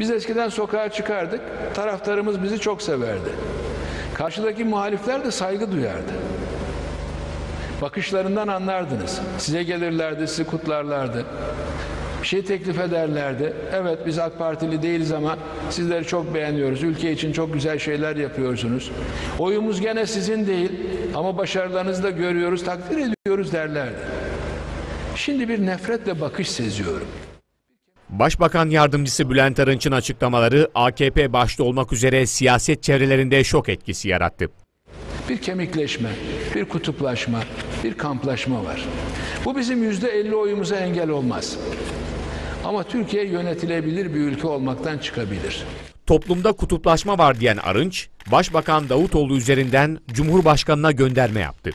Biz eskiden sokağa çıkardık, taraftarımız bizi çok severdi. Karşıdaki muhalifler de saygı duyardı. Bakışlarından anlardınız. Size gelirlerdi, sizi kutlarlardı. Bir şey teklif ederlerdi. Evet biz AK Partili değiliz ama sizleri çok beğeniyoruz. Ülke için çok güzel şeyler yapıyorsunuz. Oyumuz gene sizin değil ama başarılarınızı da görüyoruz, takdir ediyoruz derlerdi. Şimdi bir nefretle bakış seziyorum. Başbakan Yardımcısı Bülent Arınç'ın açıklamaları AKP başta olmak üzere siyaset çevrelerinde şok etkisi yarattı. Bir kemikleşme, bir kutuplaşma, bir kamplaşma var. Bu bizim yüzde elli oyumuza engel olmaz. Ama Türkiye yönetilebilir bir ülke olmaktan çıkabilir. Toplumda kutuplaşma var diyen Arınç, Başbakan Davutoğlu üzerinden Cumhurbaşkanına gönderme yaptı.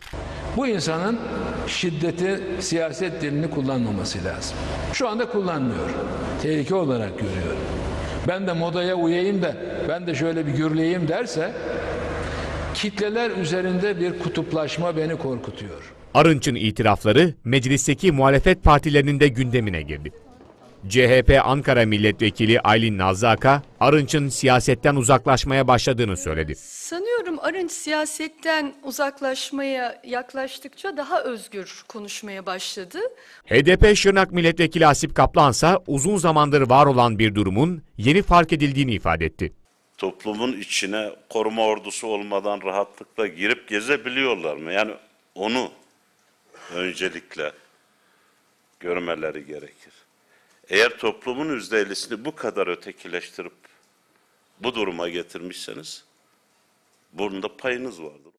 Bu insanın şiddeti siyaset dilini kullanmaması lazım. Şu anda kullanmıyor. Tehlike olarak görüyor. Ben de modaya uyayım da ben de şöyle bir gürleyeyim derse kitleler üzerinde bir kutuplaşma beni korkutuyor. Arınç'ın itirafları meclisteki muhalefet partilerinin de gündemine girdi. CHP Ankara Milletvekili Aylin Nazlıaka, Arınç'ın siyasetten uzaklaşmaya başladığını söyledi. Sanıyorum Arınç siyasetten uzaklaşmaya yaklaştıkça daha özgür konuşmaya başladı. HDP Şırnak Milletvekili Hasip Kaplan ise uzun zamandır var olan bir durumun yeni fark edildiğini ifade etti. toplumun içine koruma ordusu olmadan rahatlıkla girip gezebiliyorlar mı? Yani onu öncelikle görmeleri gerekir. Eğer toplumun yüzde ellisini bu kadar ötekileştirip bu duruma getirmişseniz bunda payınız vardır.